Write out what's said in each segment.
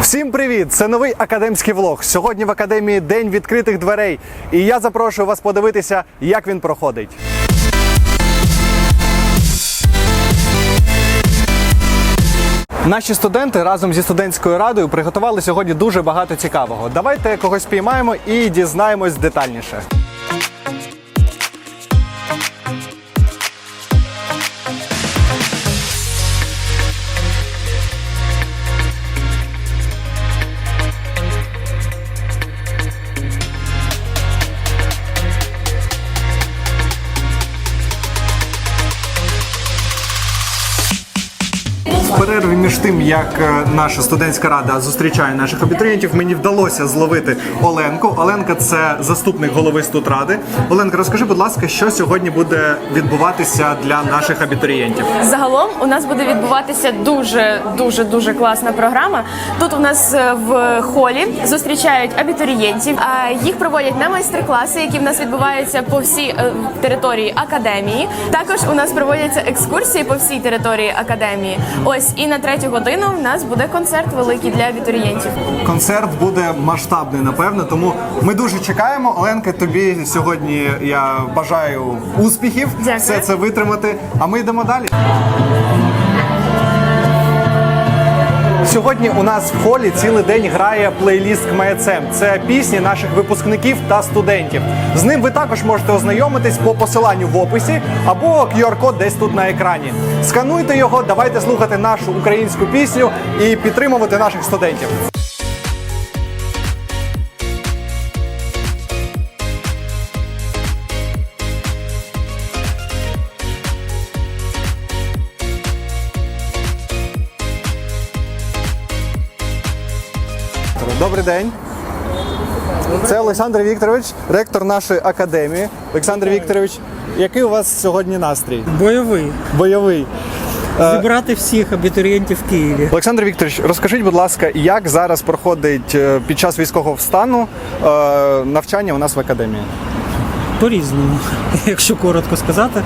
Всім привіт! Це новий академський влог. Сьогодні в академії День відкритих дверей. І я запрошую вас подивитися, як він проходить. Наші студенти разом зі студентською радою приготували сьогодні дуже багато цікавого. Давайте когось піймаємо і дізнаємось детальніше. В перерві між тим, як е, наша студентська рада зустрічає наших абітурієнтів, мені вдалося зловити Оленку. Оленка це заступник голови студради. Оленка, розкажи, будь ласка, що сьогодні буде відбуватися для наших абітурієнтів? Загалом у нас буде відбуватися дуже дуже дуже класна програма. Тут у нас е, в холі зустрічають абітурієнтів. Їх проводять на майстер-класи, які в нас відбуваються по всій е, території академії. Також у нас проводяться екскурсії по всій території академії. Ось і на третю годину в нас буде концерт великий для абітурієнтів. Концерт буде масштабний, напевно. Тому ми дуже чекаємо. Оленка, тобі сьогодні я бажаю успіхів, Дякую. все це витримати. А ми йдемо далі. Сьогодні у нас в холі цілий день грає плейліст КМЕЦЕМ. Це пісні наших випускників та студентів. З ним ви також можете ознайомитись по посиланню в описі або QR-код десь тут на екрані. Скануйте його, давайте слухати нашу українську пісню і підтримувати наших студентів. Добрий день. Це Олександр Вікторович, ректор нашої академії. Олександр Вікторович, який у вас сьогодні настрій? Бойовий. Бойовий. Зібрати всіх абітурієнтів в Києві. Олександр Вікторович, розкажіть, будь ласка, як зараз проходить е, під час військового стану е, навчання у нас в академії? По-різному, якщо коротко сказати.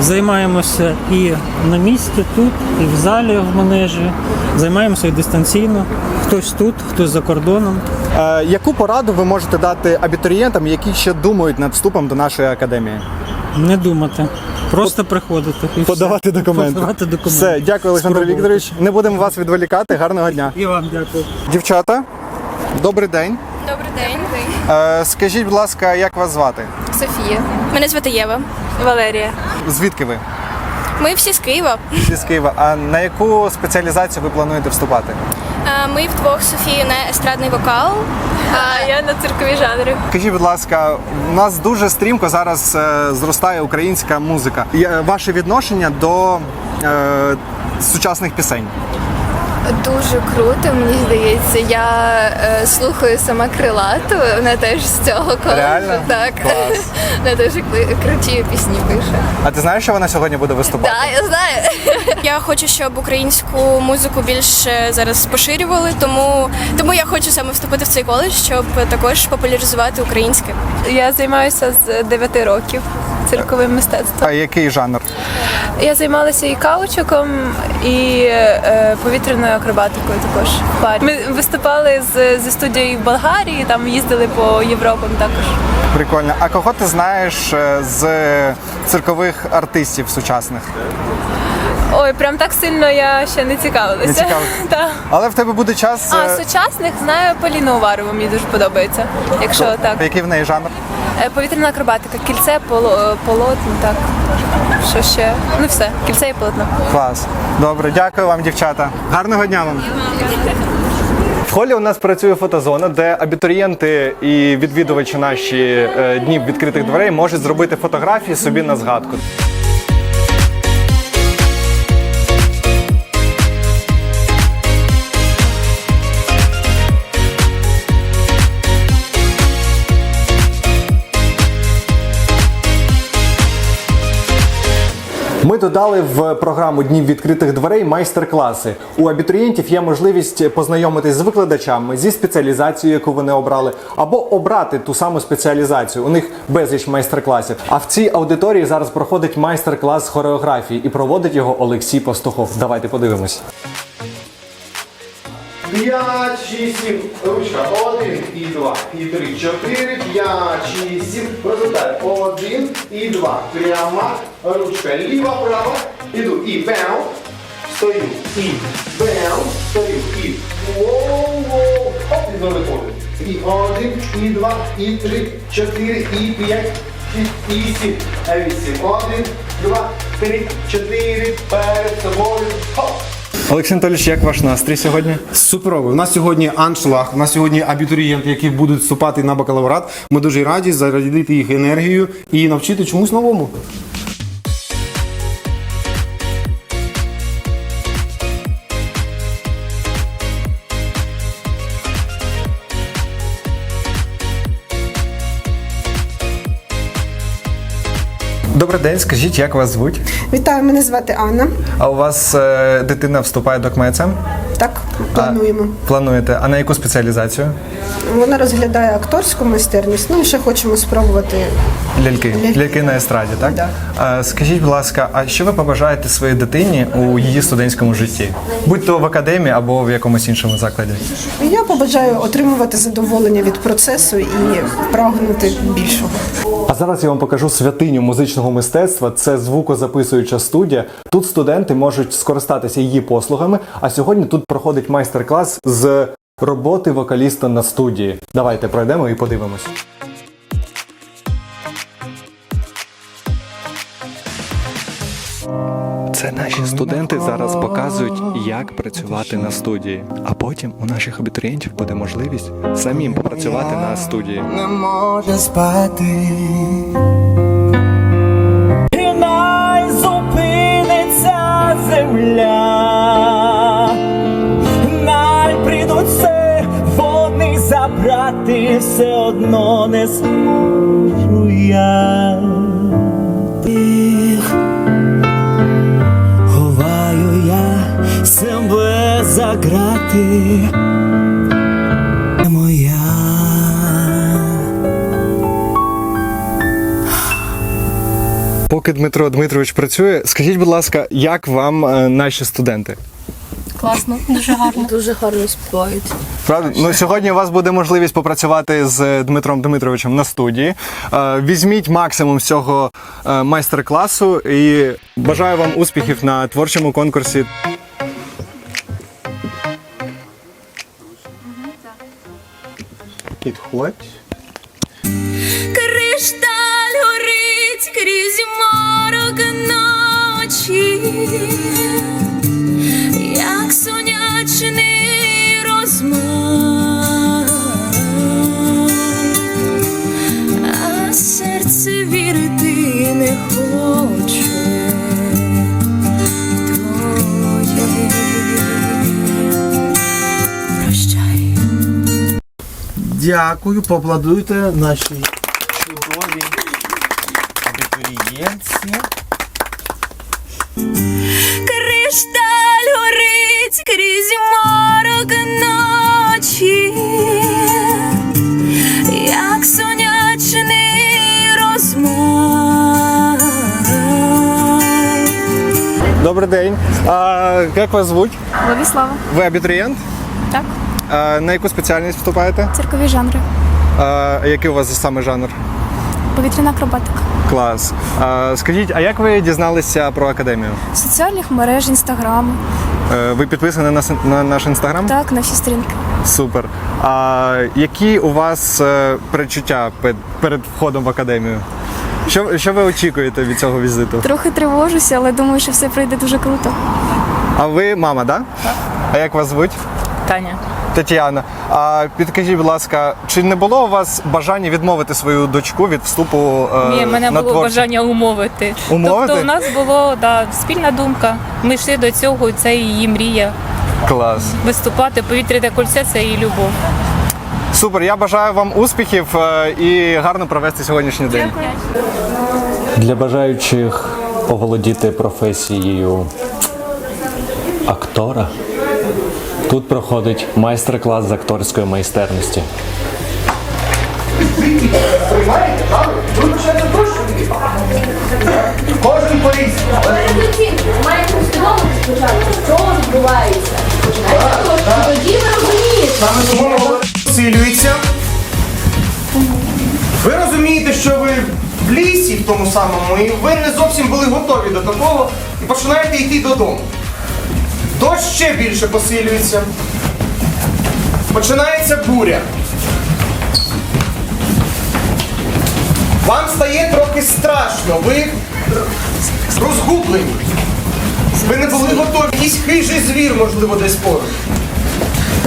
Займаємося і на місці тут, і в залі в манежі. Займаємося і дистанційно. Хтось тут, хтось за кордоном. Е, яку пораду ви можете дати абітурієнтам, які ще думають над вступом до нашої академії? Не думати. Просто приходити. І Подавати все. документи. Подавати документи. Все, дякую, Олександр Вікторович. Не будемо вас відволікати. Гарного дня. І вам дякую. Дівчата, добрий день. Добрий день, Е, скажіть, будь ласка, як вас звати? Софія. Мене звати Єва. Валерія. Звідки ви? Ми всі з Києва. Всі з Києва. А на яку спеціалізацію ви плануєте вступати? А, Ми вдвох з Софією на естрадний вокал, а я на циркові жанри. Скажіть, будь ласка, у нас дуже стрімко зараз е, зростає українська музика. Є- Ваше відношення до е, сучасних пісень? Дуже круто, мені здається. Я е, слухаю сама крилату, вона теж з цього коледжу. Реально? Так. Клас. Вона дуже кли- круті пісні пише. А ти знаєш, що вона сьогодні буде виступати? Так, я знаю. Я хочу, щоб українську музику більше зараз поширювали, тому, тому я хочу саме вступити в цей коледж, щоб також популяризувати українське. Я займаюся з 9 років цирковим мистецтвом. А який жанр? Я займалася і каучуком, і е, повітряною акробатикою також. в парі. Ми виступали з, зі студією в Болгарії, там їздили по Європам також. Прикольно. А кого ти знаєш е, з циркових артистів сучасних? Ой, прям так сильно я ще не цікавилася. Не? Так. Але в тебе буде час. А е, сучасних знаю Поліну Уварову, мені дуже подобається. Якщо так. Який в неї жанр? Е, Повітряна акробатика, кільце, поло, полотно, так. Що ще? Ну все, кільце і полотно. Клас. Добре, дякую вам, дівчата. Гарного дня вам. В холі у нас працює фотозона, де абітурієнти і відвідувачі наші е, днів відкритих дверей можуть зробити фотографії собі на згадку. Ми додали в програму Днів відкритих дверей майстер-класи. У абітурієнтів є можливість познайомитись з викладачами зі спеціалізацією, яку вони обрали, або обрати ту саму спеціалізацію. У них безліч майстер-класів. А в цій аудиторії зараз проходить майстер-клас хореографії і проводить його Олексій Пастухов. Давайте подивимось. П'ять, шість, сім. Ручка. Один і два, і три, чотири, п'ять, шість, сім. Розвертаю. Один і два. Пряма. Ручка. Ліва, права. Іду. І бем. Стою. І бем. Стою. І воу-воу. Хоп, і знову виходить. І один, і два, і три, чотири, і п'ять, шість, і сім. Е, Вісім. Один, два, три, чотири. Перед собою. Хоп. Олексій Анатолійович, як ваш настрій сьогодні? Суперово. У нас сьогодні аншлаг, у нас сьогодні абітурієнти, які будуть вступати на бакалаврат. Ми дуже раді зарадити їх енергію і навчити чомусь новому. Добрий день, скажіть, як вас звуть? Вітаю, мене звати Анна. А у вас е, дитина вступає до КМЕЦем? Так, плануємо. Плануєте? А на яку спеціалізацію? Вона розглядає акторську майстерність. Ну і ще хочемо спробувати. Ляльки. Ляльки. Ляльки на естраді, так? Да. А, скажіть, будь ласка, а що ви побажаєте своїй дитині у її студентському житті? Будь то в академії або в якомусь іншому закладі? Я побажаю отримувати задоволення від процесу і прагнути більшого. А зараз я вам покажу святиню музичного мистецтва. Це звукозаписуюча студія. Тут студенти можуть скористатися її послугами. А сьогодні тут проходить майстер-клас з роботи вокаліста на студії. Давайте пройдемо і подивимось. Це наші студенти зараз показують, як працювати на студії. А потім у наших абітурієнтів буде можливість самим попрацювати на студії. Не може спати. Все одно не зможу я. Тих ховаю я себе за грати. Поки Дмитро Дмитрович працює, скажіть, будь ласка, як вам е, наші студенти? Дуже гарно співають. Правда? Ну сьогодні у вас буде можливість попрацювати з Дмитром Дмитровичем на студії. Е, Візьміть максимум з цього е, майстер-класу і бажаю вам успіхів на творчому конкурсі. Підходь. Кришталь горить крізь морок ночі, сонячний розмах, серце вірити не хоче. Прощай. Дякую, поаплодуйте нашій Добрий день. А, як вас звуть? Владислава. Ви абітурієнт? Так. А, на яку спеціальність вступаєте? Циркові жанри. А, який у вас саме жанр? Повітряна акробатика. Клас. А, скажіть, а як ви дізналися про академію? Соціальних мереж, інстаграму. Е, ви підписані на, на наш інстаграм? Так, на всі сторінки. Супер. А які у вас е, перечуття перед входом в академію? Що, що ви очікуєте від цього візиту? Трохи тривожуся, але думаю, що все пройде дуже круто. А ви мама, да? А як вас звуть? Таня. Тетяна. А підкажіть, будь ласка, чи не було у вас бажання відмовити свою дочку від вступу е, Ні, в мене на було творчі- бажання умовити. Умовити? Тобто у нас було да, спільна думка. Ми йшли до цього, і це її мрія. Клас. Виступати, повітряне кольце це її любов. Супер, я бажаю вам успіхів е, і гарно провести сьогоднішній день. Для бажаючих оволодіти професією актора тут проходить майстер-клас з акторської майстерності. Кожен усвідомити спочатку, що відбувається. Саме тому молодь тому самому, і ви не зовсім були готові до такого і починаєте йти додому. Дощ ще більше посилюється. Починається буря. Вам стає трохи страшно, ви розгублені. Ви не були готові. Якийсь хижий звір, можливо, десь поруч.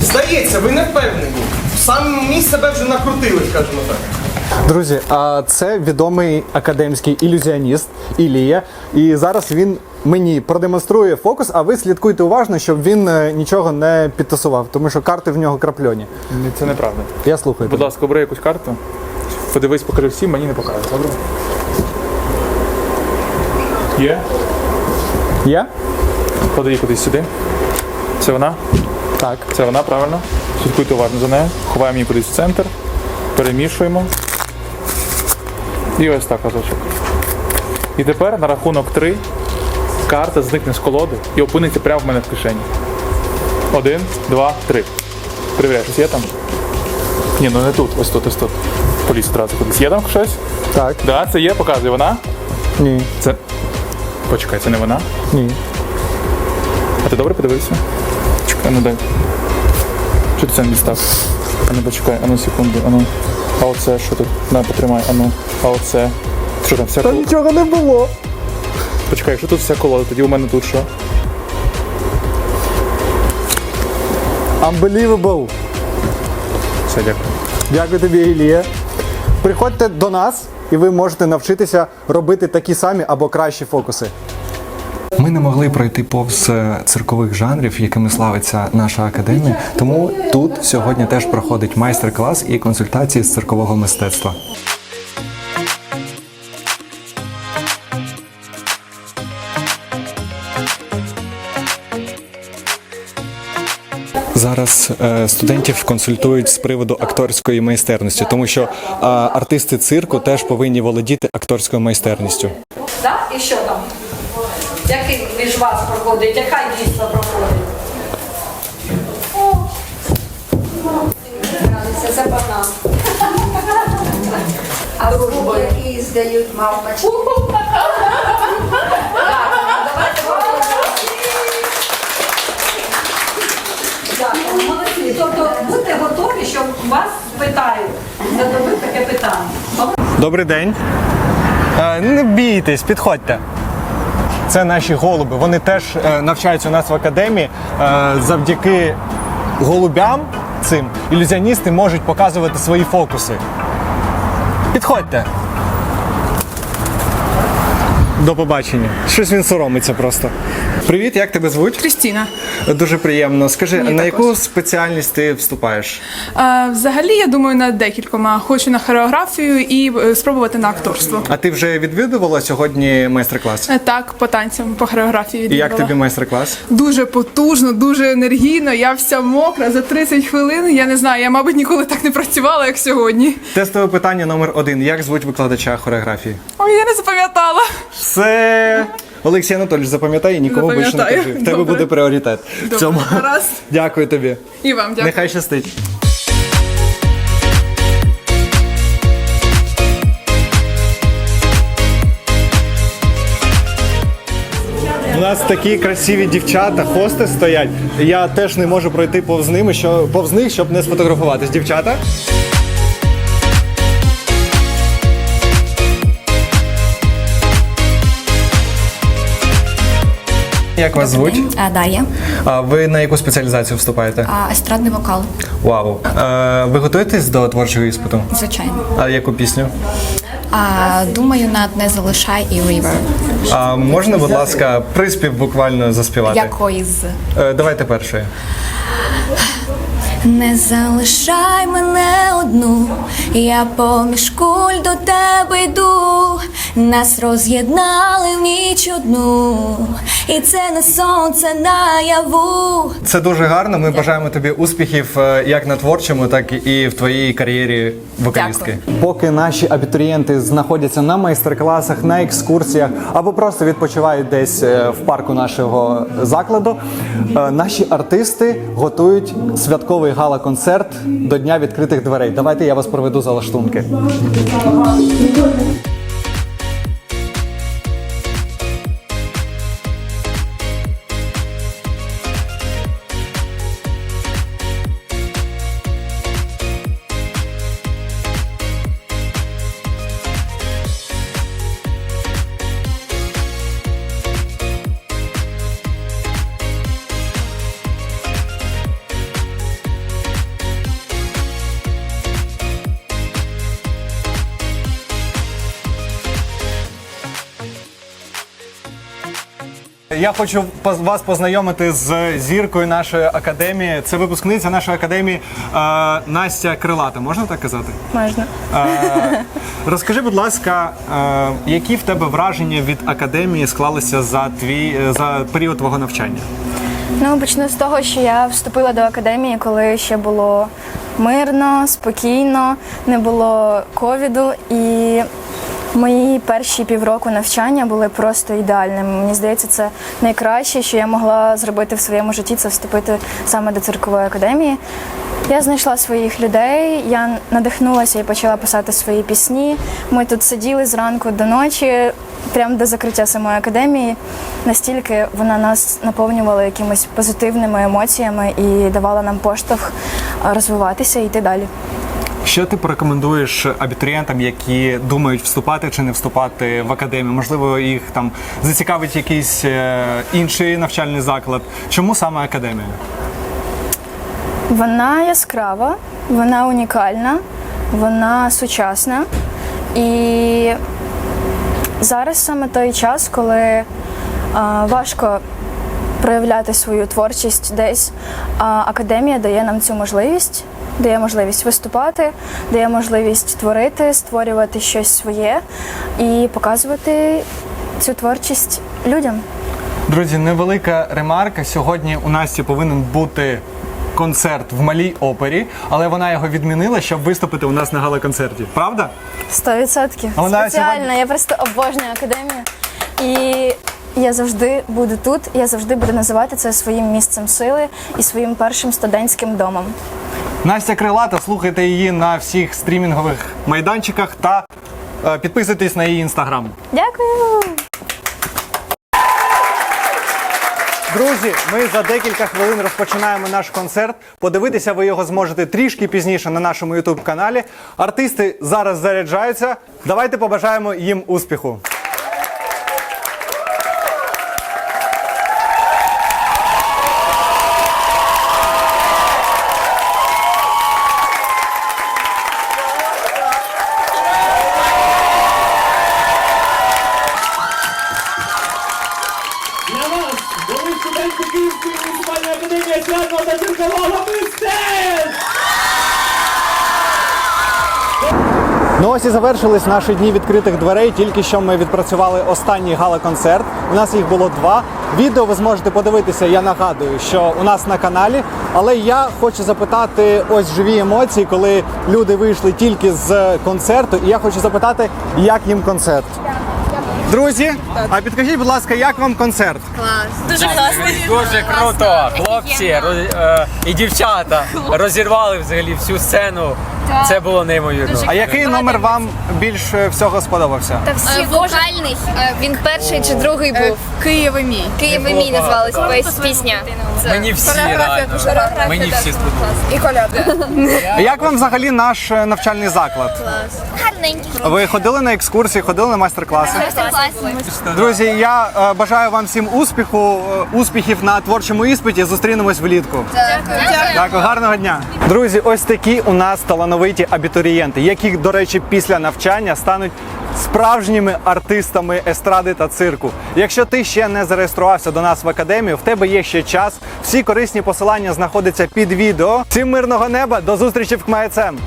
Здається, ви не впевнені. Самі себе вже накрутили, скажімо так. Друзі, а це відомий академський ілюзіоніст Ілія. І зараз він мені продемонструє фокус, а ви слідкуйте уважно, щоб він е, нічого не підтасував, тому що карти в нього крапльоні. Ні, це неправда. Я слухаю. Будь тебе. ласка, обери якусь карту. Подивись, покажи всім, мені не покажеш. Добре? Є? Є? Її кудись сюди. Це вона? Так. Це вона, правильно? Слідкуйте уважно за нею. Ховаємо її кудись в центр. Перемішуємо. І ось так разочок. І тепер на рахунок 3 карта зникне з колоди і опиниться прямо в мене в кишені. Один, два, три. Перевіряй, щось є там? Ні, ну не тут, ось тут, ось тут. Поліз одразу кудись. Є там щось? Так. Да, це є, показує вона. Ні. Це. Почекай, це не вона. Ні. А ти добре подивився? Чекай, ну дай. Що ти це не дістав? А ну почекай, а ну секунду, а ну. А оце що тут? На, потримай, а ну. А оце. Що там, вся Та колода? нічого не було. Почекай, якщо тут вся колода, тоді у мене тут що? Unbelievable. Все, дякую. Дякую тобі, Ілія. Приходьте до нас, і ви можете навчитися робити такі самі або кращі фокуси. Ми не могли пройти повз е, циркових жанрів, якими славиться наша академія. Тому тут сьогодні теж проходить майстер-клас і консультації з циркового мистецтва. Зараз е, студентів консультують з приводу акторської майстерності, тому що е, артисти цирку теж повинні володіти акторською майстерністю. Да? І що там? Який між вас проходить? Яка дійсно проходить? Це за банан. А дружбу, які здають мавпочки. Дякую, молодці. Тобто будьте готові, що вас питають. Зададуть таке питання. Добрий день. Е, Не бійтесь, підходьте. Це наші голуби. Вони теж е, навчаються у нас в академії. Е, Завдяки голубям цим ілюзіоністи можуть показувати свої фокуси. Підходьте. До побачення. Щось він соромиться просто. Привіт, як тебе звуть? Крістіна. Дуже приємно. Скажи, Мені на також. яку спеціальність ти вступаєш? Е, взагалі, я думаю, над декількома. Хочу на хореографію і е, спробувати на акторство. А ти вже відвідувала сьогодні майстер-клас? Е, Так, по танцям, по хореографії І як відвідувала. тобі майстер-клас? Дуже потужно, дуже енергійно. Я вся мокра за 30 хвилин. Я не знаю, я, мабуть, ніколи так не працювала, як сьогодні. Тестове питання номер один. Як звуть викладача хореографії? Ой, я не запам'ятала. Все. Олексій Анатолійович, запам'ятай і нікому більше не Запам'ятаю. кажи. В тебе Добре. буде пріоритет. В цьому. гаразд. Дякую тобі. І вам дякую. Нехай щастить. У нас такі красиві дівчата, хости стоять. Я теж не можу пройти повз ними, що повз них, щоб не сфотографуватись. Дівчата. Як вас звуть? А, Дар'я, А ви на яку спеціалізацію вступаєте? а, естрадний вокал, Вау. А, ви готуєтесь до творчого іспиту? звичайно. А яку пісню? А, думаю над не залишай і River. А можна, будь ласка, приспів буквально заспівати? Якої з Е, давайте першою. Не залишай мене одну, я поміж куль до тебе йду, нас роз'єднали в ніч одну, і це не сонце наяву. Це дуже гарно. Ми бажаємо тобі успіхів е, як на творчому, так і в твоїй кар'єрі вокалістки. Поки наші абітурієнти знаходяться на майстер-класах, на екскурсіях або просто відпочивають десь е, в парку нашого закладу, е, наші артисти готують святковий гала-концерт до дня відкритих дверей. Давайте я вас проведу за лаштунки. Я хочу вас познайомити з зіркою нашої академії. Це випускниця нашої академії е, Настя Крилата. Можна так казати? Можна. Е, розкажи, будь ласка, е, які в тебе враження від академії склалися за твій е, за період твого навчання? Ну, почну з того, що я вступила до академії, коли ще було мирно, спокійно, не було ковіду. І мої перші півроку навчання були просто ідеальними. Мені здається, це найкраще, що я могла зробити в своєму житті, це вступити саме до циркової академії. Я знайшла своїх людей, я надихнулася і почала писати свої пісні. Ми тут сиділи зранку до ночі, прямо до закриття самої академії. Настільки вона нас наповнювала якимись позитивними емоціями і давала нам поштовх розвиватися і йти далі. Що ти порекомендуєш абітурієнтам, які думають вступати чи не вступати в академію? Можливо, їх там зацікавить якийсь е, інший навчальний заклад. Чому саме академія? Вона яскрава, вона унікальна, вона сучасна. І зараз саме той час, коли а, важко проявляти свою творчість десь, а академія дає нам цю можливість, дає можливість виступати, дає можливість творити, створювати щось своє і показувати цю творчість людям. Друзі, невелика ремарка. Сьогодні у Насті повинен бути концерт в малій опері, але вона його відмінила, щоб виступити у нас на гала-концерті. Правда? Сто відсотків. Спеціально. сьогодні- Я просто обожнюю академію. І я завжди буду тут, я завжди буду називати це своїм місцем сили і своїм першим студентським домом. Настя Крилата, слухайте її на всіх стрімінгових майданчиках та е, підписуйтесь на її інстаграм. Дякую! Друзі, ми за декілька хвилин розпочинаємо наш концерт. Подивитися ви його зможете трішки пізніше на нашому youtube каналі. Артисти зараз заряджаються. Давайте побажаємо їм успіху. Для вас, дорогі студенти Київської муніципальної академії святого та циркового мистецтва! Ну ось і завершились наші дні відкритих дверей. Тільки що ми відпрацювали останній гала-концерт. У нас їх було два. Відео ви зможете подивитися. Я нагадую, що у нас на каналі. Але я хочу запитати ось живі емоції, коли люди вийшли тільки з концерту. І я хочу запитати, як їм концерт. Друзі, а підкажіть, будь ласка, як вам концерт? Дуже класний. Дуже круто, хлопці роз- е, і дівчата розірвали взагалі всю сцену. Це було неймовірно. А який номер вам більше всього сподобався? Та всі вокальний. Він перший чи другий був. Київ мій. Київ і мій називалась піс- пісня. Це Мені всі реально. Мені всі сподобалися. І коляда. Як вам взагалі наш е, навчальний заклад? Гарненький. Ви ходили на екскурсії, ходили на майстер-класи? Друзі, я е, бажаю вам всім успіху, е, успіхів на творчому іспиті. Зустрінемось влітку. Дякую. Дякую, гарного дня. Друзі, ось такі у нас талановиті абітурієнти, які, до речі, після навчання стануть справжніми артистами естради та цирку. Якщо ти ще не зареєструвався до нас в академію, в тебе є ще час. Всі корисні посилання знаходяться під відео. Всім мирного неба, до зустрічі в КМАЕЦЕМ!